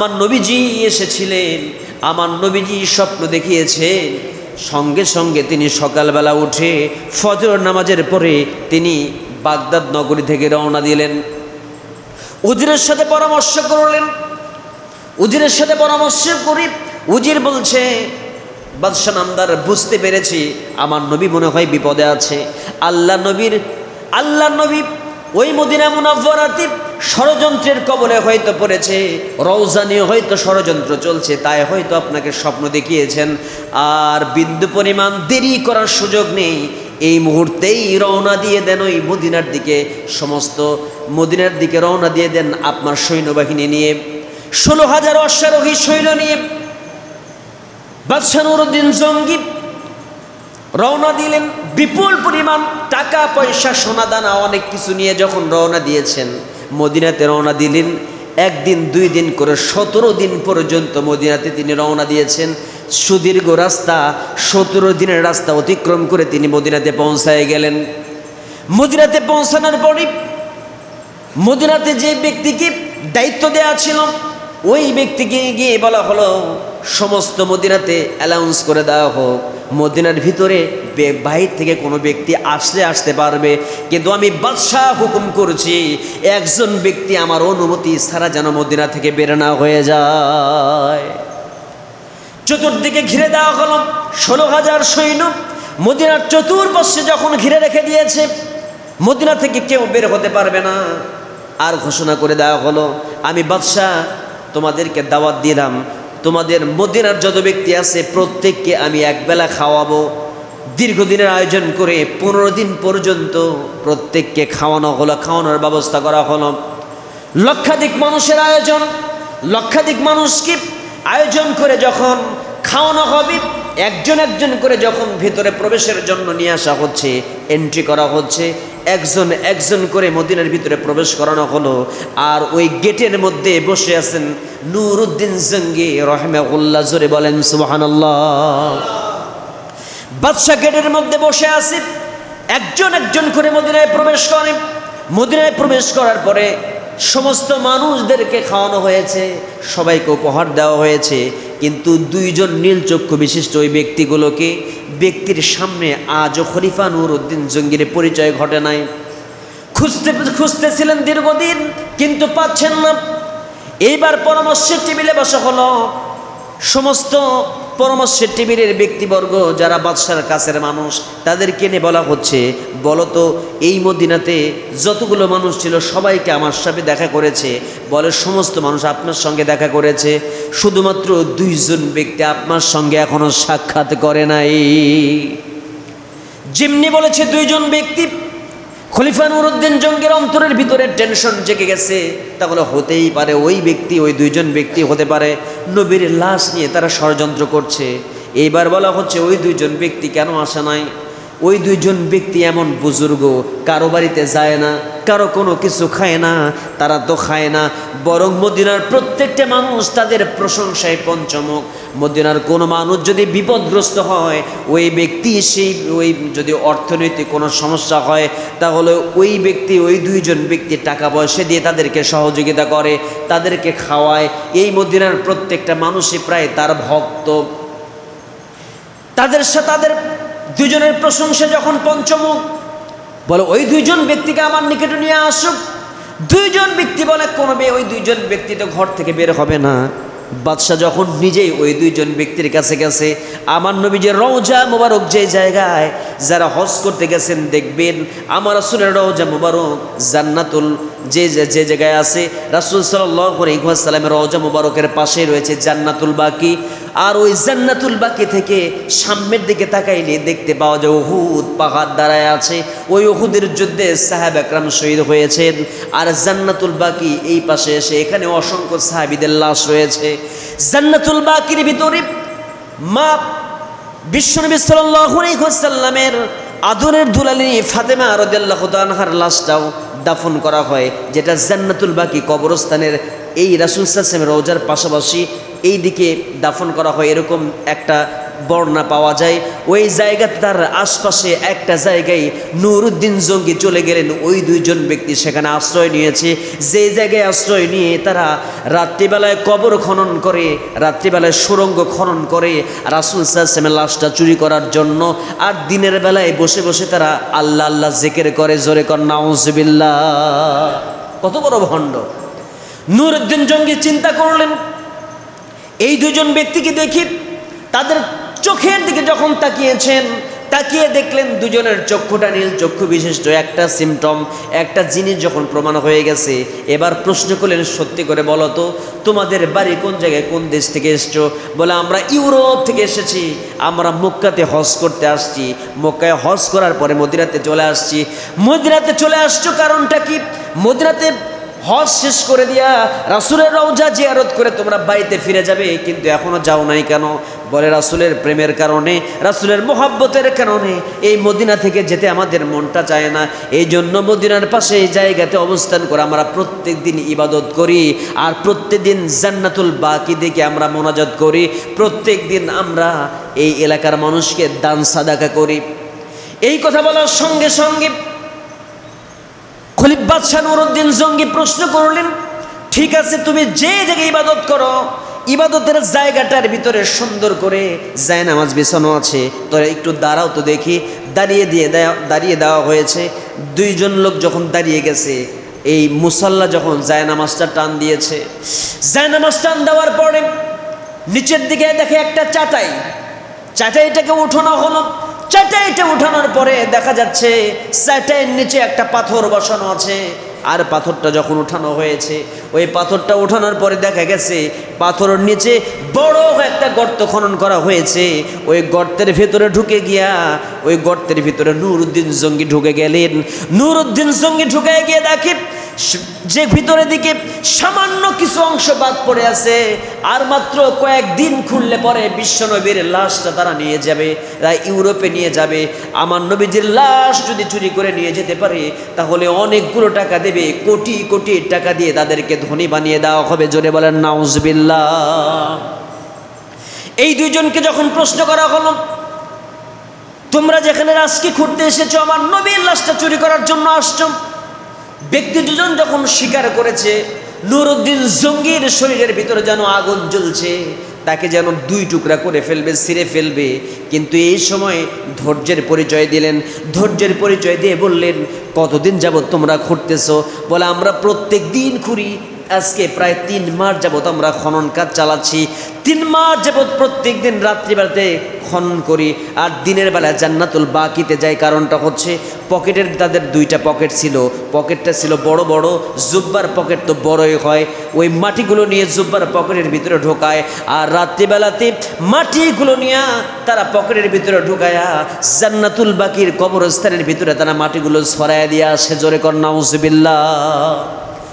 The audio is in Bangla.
আমার নবীজি এসেছিলেন, আমার নবীজি স্বপ্ন দেখিয়েছেন। সঙ্গে সঙ্গে তিনি সকালবেলা উঠে ফজর নামাজের পরে তিনি বাগদাদ নগরী থেকে রওনা দিলেন। উজিরের সাথে পরামর্শ করলেন। উজিরের সাথে পরামর্শ করি উজির বলছে, বাদশাহ নামদার, বুঝতে পেরেছি, আমার নবী মনে হয় বিপদে আছে। আল্লাহ নবীর, আল্লাহ নবী ওই মদিনা মুনাফরাতি ষড়যন্ত্রের কবলে হয়তো পড়েছে রওজা নিয়ে হয়তো ষড়যন্ত্র চলছে, তাই হয়তো আপনাকে স্বপ্ন দেখিয়েছেন। আর বিন্দু পরিমাণ দেরি করার সুযোগ নেই। এই মুহূর্তেই রওনা দিয়ে দেন ওই মদিনার দিকে। সমস্ত মদিনার দিকে রওনা দিয়ে দেন আপনার সৈন্যবাহিনী নিয়ে। ষোলো হাজার অশ্বারোহী সৈন্য নিয়ে বাদশাহ নুরুদ্দিন জঙ্গি রওনা দিলেন। বিপুল পরিমাণ টাকা, পয়সা, সোনা, দানা, অনেক কিছু নিয়ে যখন রওনা দিয়েছেন মদিনাতে রওনা দিলেন। একদিন, দুই দিন করে সতেরো দিন পর্যন্ত মদিনাতে তিনি রওনা দিয়েছেন। সুদীর্ঘ রাস্তা, সতেরো দিনের রাস্তা অতিক্রম করে তিনি মদিনাতে পৌঁছায় গেলেন। মদিনাতে পৌঁছানোর পরই মদিনাতে যে ব্যক্তিকে দায়িত্ব দেওয়া ছিল, ওই ব্যক্তিকে গিয়ে বলা হলো, সমস্ত মদিনাতে অ্যালাউন্স করে দেওয়া হোক। মদিনার ভিতরে বাহির থেকে কোনো ব্যক্তি আসলে আসতে পারবে। কিন্তু আমি বাদশাহ হুকুম করছি, একজন ব্যক্তি আমার অনুমতি ছাড়া যেন মদিনা থেকে বের না হয়ে যায়। চতুর্দিকে ঘিরে দেওয়া হলো ষোলো হাজার সৈন্য। মদিনার চতুর্পাশে যখন ঘিরে রেখে দিয়েছে, মদিনা থেকে কেউ বের হতে পারবে না। আর ঘোষণা করে দেওয়া হলো, আমি বাদশাহ তোমাদেরকে দাওয়াত দিলাম তোমাদের মদিনার যত ব্যক্তি আছে, প্রত্যেককে আমি একবেলা খাওয়াবো। দীর্ঘদিনের আয়োজন করে পনেরো দিন পর্যন্ত প্রত্যেককে খাওয়ানো হলো, খাওয়ানোর ব্যবস্থা করা হলো। লক্ষাধিক মানুষের আয়োজন, লক্ষাধিক মানুষকে আয়োজন করে যখন খাওয়ানো হবে একজন একজন করে যখন ভিতরে প্রবেশের জন্য নিয়ে আসা হচ্ছে এন্ট্রি করা হচ্ছে, একজন একজন করে মদিনার ভিতরে প্রবেশ করানো হলো, আর ওই গেটের মধ্যে বসে আছেন নুরুদ্দিন জঙ্গি রহমাউল্লাহ জোরে বলেন, সুবহানাল্লাহ। বাদশাহ গেটের মধ্যে বসে আছে, একজন একজন করে মদিনায় প্রবেশ করে। মদিনায় প্রবেশ করার পরে সমস্ত মানুষদেরকে খাওয়ানো হয়েছে, সবাইকে উপহার দেওয়া হয়েছে কিন্তু দুইজন নীলচক্ষু বিশিষ্ট ওই ব্যক্তিগুলোকে ব্যক্তির সামনে আজও খরিফা নুর উদ্দিন জঙ্গির পরিচয় ঘটে নাই। খুঁজতে খুঁজতেছিলেন দীর্ঘদিন, কিন্তু পাচ্ছেন না। এইবার পরামর্শ টেবিলে বসা হলো। সমস্ত পরামর্শের টেবিলের ব্যক্তিবর্গ যারা বাদশার কাছের মানুষ, তাদেরকে নিয়ে বলা হচ্ছে বলতো এই মদিনাতে যতগুলো মানুষ ছিল, সবাইকে আমার সাথে দেখা করেছে। বলে সমস্ত মানুষ আপনার সঙ্গে দেখা করেছে। শুধুমাত্র দুইজন ব্যক্তি আপনার সঙ্গে এখনও সাক্ষাৎ করে নাই। যেমনি বলেছে দুইজন ব্যক্তি খলিফা নুরুদ্দিন জঙ্গের অন্তরের ভিতরে টেনশন জেগে গেছে। তাহলে হতেই পারে ওই ব্যক্তি, ওই দুইজন ব্যক্তি হতে পারে। নবীর লাশ নিয়ে তারা ষড়যন্ত্র করছে। এইবার বলা হচ্ছে ওই দুইজন ব্যক্তি কেন আসা নাই? ওই দুইজন ব্যক্তি এমন বুজুর্গ, কারও বাড়িতে যায় না, কারও কোনো কিছু খায় না, তারা তো খায় না। বরং মদিনার প্রত্যেকটা মানুষ তাদের প্রশংসায় পঞ্চমুখ। মদিনার কোনো মানুষ যদি বিপদগ্রস্ত হয়, ওই ব্যক্তি সেই, ওই যদি অর্থনৈতিক কোনো সমস্যা হয়, তাহলে ওই ব্যক্তি, ওই দুইজন ব্যক্তি টাকা পয়সা দিয়ে তাদেরকে সহযোগিতা করে, তাদেরকে খাওয়ায়। এই মদিনার প্রত্যেকটা মানুষই প্রায় তার ভক্ত। তাদের সাথে তাদের দুজনের প্রশংসা যখন পঞ্চমুখ, বলে, ওই দুইজন ব্যক্তিকে আমার নিকটে নিয়ে আসুক। দুইজন ব্যক্তি বলে, কোনো ওই দুইজন ব্যক্তি তো ঘর থেকে বের হবে না। বাদশাহ যখন নিজেই ওই দুইজন ব্যক্তির কাছে গেছে, আমার নবী যে রওজা মোবারক যে জায়গায়, যারা হজ করতে গেছেন, দেখবেন আমার আসলে রওজা মোবারক জান্নাতুল যে যে- জায়গায় আছে, রাসুল সাল্লামের রওজা মোবারকের পাশে রয়েছে জান্নাতুল বাকি। আর ওই জান্নাতুল বাকি থেকে সামনের দিকে তাকাইলে দেখতে পাওয়া যায় ওহুদ পাহাড় দাঁড়ায় আছে। ওই ওহুদের যুদ্ধে সাহেব একরাম শহীদ হয়েছেন। আর জান্নাতুল বাকি এই পাশে এসে এখানে অসংখ্য সাহাবিদের লাশ রয়েছে। জান্নাতুল বাকির ভিতরে মা বিশ্বনবী সাল্লামের আদরের দুলালি ফাতেমা রদাল্লাহ তানহার লাশটাও দাফন করা হয়, যেটা জান্নাতুল বাকি কবরস্থানের এই রাসুল সাসেম রোজার পাশাপাশি এই দিকে দাফন করা হয়। এরকম একটা বর্ণনা পাওয়া যায়। ওই জায়গাতে তার আশপাশে একটা জায়গায় নুরুদ্দিন জঙ্গি চলে গেলেন। ওই দুইজন ব্যক্তি সেখানে আশ্রয় নিয়েছে। যে জায়গায় আশ্রয় নিয়ে তারা রাত্রিবেলায় কবর খনন করে, রাত্রিবেলায় সুরঙ্গ খনন করে, রাসুল সাল্লামের লাশটা চুরি করার জন্য আর দিনের বেলায় বসে বসে তারা আল্লাহ আল্লাহ জেকের করে। জোরে কর নাউজবিল্লা কত বড় ভণ্ড। নুরুদ্দিন জঙ্গি চিন্তা করলেন। এই দুজন ব্যক্তিকে দেখি তাদের চোখের দিকে যখন তাকিয়েছেন, তাকিয়ে দেখলেন দুজনের চক্ষুটা নীল, চক্ষু বিশিষ্ট, একটা সিমটম একটা জিনিস যখন প্রমাণ হয়ে গেছে। এবার প্রশ্ন করলেন, সত্যি করে বলো তো, তোমাদের বাড়ি কোন জায়গায়, কোন দেশ থেকে এসছো? বলে, আমরা ইউরোপ থেকে এসেছি। আমরা মক্কাতে হজ করতে আসছি। মক্কায় হজ করার পরে মদিরাতে চলে আসছি। মদিরাতে চলে আসছো কারণটা কি? মদিরাতে হজ শেষ করে দিয়া রাসুলের রওজা জিয়ারত করে তোমরা বাড়িতে ফিরে যাবে, কিন্তু এখনও যাও নাই কেন? বলে রাসুলের প্রেমের কারণে, রাসুলের মোহাব্বতের কারণে এই মদিনা থেকে যেতে আমাদের মনটা চায় না। এই জন্য মদিনার পাশে এই জায়গাতে অবস্থান করে আমরা প্রত্যেক দিন ইবাদত করি আর প্রত্যেক দিন জান্নাতুল বাকি দেখে আমরা মোনাজাত করি। প্রত্যেক দিন আমরা এই এলাকার মানুষকে দান সাদাকা করি। এই কথা বলার সঙ্গে সঙ্গে খলিফ বাদশাহ নুরুদ্দিন জঙ্গি প্রশ্ন করলেন, ঠিক আছে, তুমি যে জায়গায় ইবাদত করো ইবাদতের জায়গাটার ভিতরে সুন্দর করে, যায় নামাজ বিছানো আছে, তোরা একটু দাঁড়াও তো দেখি, দাঁড়িয়ে দিয়ে দাঁড়িয়ে দেওয়া হয়েছে। দুইজন লোক যখন দাঁড়িয়ে গেছে, এই মুসাল্লা যখন যায় নামাজটা টান দিয়েছে, যায় নামাজ টান দেওয়ার পরে নিচের দিকে দেখে একটা চাটাই, চাটাইটাকে উঠানো হলো। চাটাইটা উঠানোর পরে দেখা যাচ্ছে, চাটাইয়ের নিচে একটা পাথর বসানো আছে। আর পাথরটা যখন উঠানো হয়েছে, ওই পাথরটা উঠানোর পরে দেখা গেছে, পাথরের নিচে বড় একটা গর্ত খনন করা হয়েছে। ওই গর্তের ভেতরে ঢুকে গিয়া, ওই গর্তের ভিতরে নুরুদ্দিন জঙ্গি ঢুকে গেলেন। নুরুদ্দিন জঙ্গি ঢুকে গিয়ে দেখে যে ভিতরের দিকে সামান্য কিছু অংশ বাদ পড়ে আছে, আর মাত্র কয়েকদিন খুললে পরে বিশ্বনবীর লাশটা তারা নিয়ে যাবে ইউরোপে নিয়ে যাবে। আমার নবীজির লাশ যদি চুরি করে নিয়ে যেতে পারে, তাহলে অনেকগুলো টাকা দেবে, কোটি কোটি টাকা দিয়ে তাদেরকে ধনী বানিয়ে দেওয়া হবে। জোরে বলেন নাউজবিল্লা এই দুইজনকে যখন প্রশ্ন করা হলো, তোমরা যেখানে আজকে খুঁড়তে এসেছ, আমার নবীর লাশটা চুরি করার জন্য আসছো? ব্যক্তি দুজন যখন স্বীকার করেছে, নুরুদ্দিন জঙ্গির শরীরের ভিতরে যেন আগুন জ্বলছে, তাকে যেন দুই টুকরা করে ফেলবে, ছিঁড়ে ফেলবে। কিন্তু এই সময় ধৈর্যের পরিচয় দিলেন। ধৈর্যের পরিচয় দিয়ে বললেন, কতদিন যাবৎ তোমরা খুঁড়তেছ বলে, আমরা প্রত্যেক দিন খুঁড়ি আজকে প্রায় তিন মাস যাবৎ আমরা খনন কাজ চালাচ্ছি। তিন মাস যাবৎ প্রত্যেক দিন রাত্রিবেলাতে খনন করি আর দিনের বেলা জান্নাতুল বাকিতে যাই। কারণটা হচ্ছে পকেটের তাদের দুইটা পকেট ছিল। পকেটটা ছিল বড় বড়, জুব্বার পকেট তো বড়ই হয়। ওই মাটিগুলো নিয়ে জুব্বার পকেটের ভিতরে ঢোকায় আর রাত্রিবেলাতে মাটিগুলো নিয়ে তারা পকেটের ভিতরে ঢুকায়া। জান্নাতুল বাকির কবরস্থানের ভিতরে তারা মাটিগুলো ছড়াইয়া দিয়া আসে। জোরে কর নাউজবিল্লা